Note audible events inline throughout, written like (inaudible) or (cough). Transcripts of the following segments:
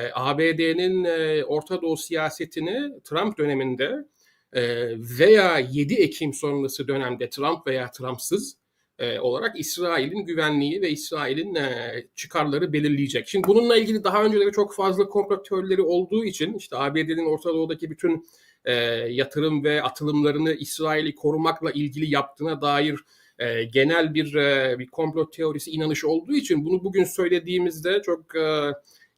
E, ABD'nin e, Orta Doğu siyasetini Trump döneminde e, veya 7 Ekim sonrası dönemde Trump veya Trumpsız olarak İsrail'in güvenliği ve İsrail'in çıkarları belirleyecek. Şimdi bununla ilgili daha önceleri çok fazla komplo teorileri olduğu için işte ABD'nin Orta Doğu'daki bütün yatırım ve atılımlarını İsrail'i korumakla ilgili yaptığına dair genel bir bir komplo teorisi inanış olduğu için bunu bugün söylediğimizde çok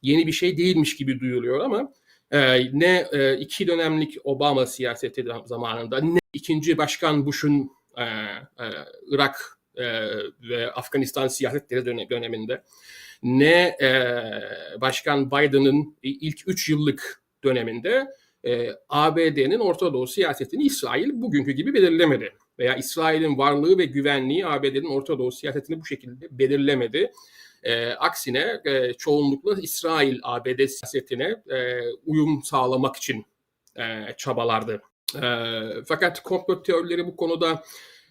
yeni bir şey değilmiş gibi duyuluyor ama e, ne e, iki dönemlik Obama siyaseti zamanında ne ikinci başkan Bush'un e, e, Irak e, ve Afganistan siyasetleri dönem, döneminde ne e, başkan Biden'ın ilk üç yıllık döneminde e, ABD'nin Orta Doğu siyasetini İsrail bugünkü gibi belirlemedi. Veya İsrail'in varlığı ve güvenliği ABD'nin Orta Doğu siyasetini bu şekilde belirlemedi. E, aksine e, çoğunlukla İsrail ABD siyasetine e, uyum sağlamak için e, çabalardı. E, fakat komplo teorileri bu konuda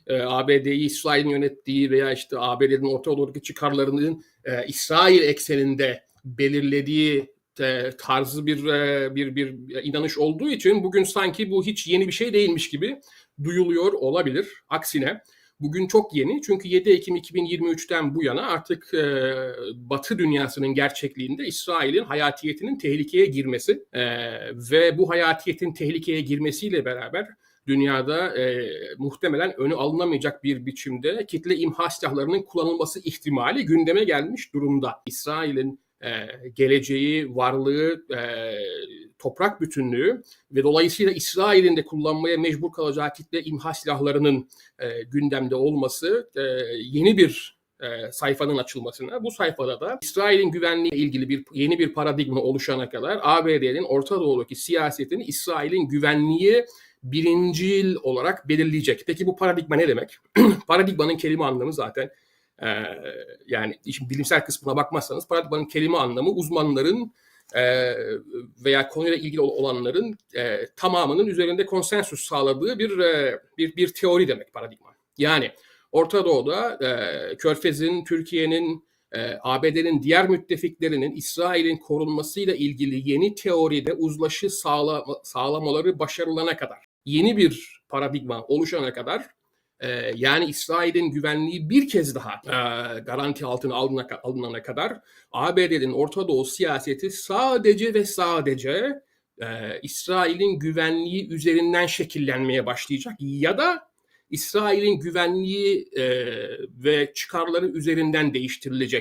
e, ABD'yi İsrail'in yönettiği veya işte ABD'nin Orta Doğu'daki çıkarlarının e, İsrail ekseninde belirlediği e, tarzı bir, e, bir bir inanış olduğu için bugün sanki bu hiç yeni bir şey değilmiş gibi duyuluyor olabilir. Aksine bugün çok yeni çünkü 7 Ekim 2023'ten bu yana artık e, Batı dünyasının gerçekliğinde İsrail'in hayatiyetinin tehlikeye girmesi e, ve bu hayatiyetin tehlikeye girmesiyle beraber dünyada e, muhtemelen önü alınamayacak bir biçimde kitle imha silahlarının kullanılması ihtimali gündeme gelmiş durumda. İsrail'in e, geleceği, varlığı, e, toprak bütünlüğü ve dolayısıyla İsrail'in de kullanmaya mecbur kalacağı kitle imha silahlarının e, gündemde olması e, yeni bir e, sayfanın açılmasına, bu sayfada da İsrail'in güvenliği ilgili bir yeni bir paradigma oluşana kadar ABD'nin Orta Doğu'daki siyasetini İsrail'in güvenliği birincil olarak belirleyecek. Peki bu paradigma ne demek? (clears throat) Paradigmanın kelime anlamı zaten e, yani işin bilimsel kısmına bakmazsanız paradigmanın kelime anlamı uzmanların e, veya konuyla ilgili olanların e, tamamının üzerinde konsensüs sağladığı bir e, bir bir teori demek paradigma. Yani Orta Doğu'da Körfez'in, Türkiye'nin, e, ABD'nin diğer müttefiklerinin İsrail'in korunmasıyla ilgili yeni teoride uzlaşı sağla, sağlamaları başarılana kadar, yeni bir paradigma oluşana kadar e, yani İsrail'in güvenliği bir kez daha e, garanti altına alınana, alınana kadar ABD'nin Orta Doğu siyaseti sadece ve sadece e, İsrail'in güvenliği üzerinden şekillenmeye başlayacak ya da İsrail'in güvenliği e, ve çıkarları üzerinden değiştirilecek